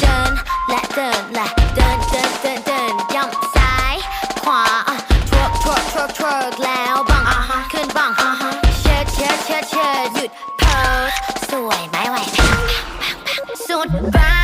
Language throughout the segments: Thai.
เดินและเดินและเดินเดินเดินเดินย่ำซ้ายขวาอะทวกทวกทวกทวกแล้วบังอะฮะขึ้นบังอะฮะเชิดเชิดเชิดเชิดหยุดโพสสวยไหมไหวไหมสุดบัง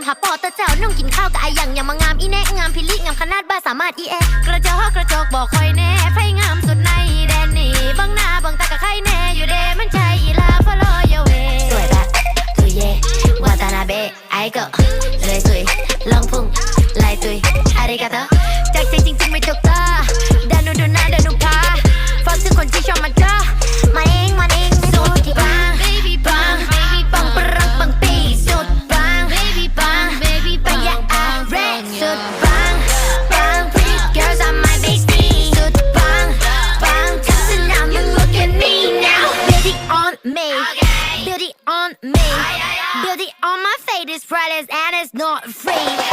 าเหลืองงามหาปอตะเจ้านุ่งกินข้าวกับไอหยังยังมางามอีแนงงามพิลิงามขนาดบ้าสามารถอีแอกระจอกกระจกบอกคอยแน่ไฟงามสุดในแดนนี่บังหน้าบังตากับใครแน่อยู่เดมันใจอีลา follow your way สวยแบบตุยเย่วาตานาเบะไอก็เลยสวยล on me. Beauty on my face is priceless and it's not free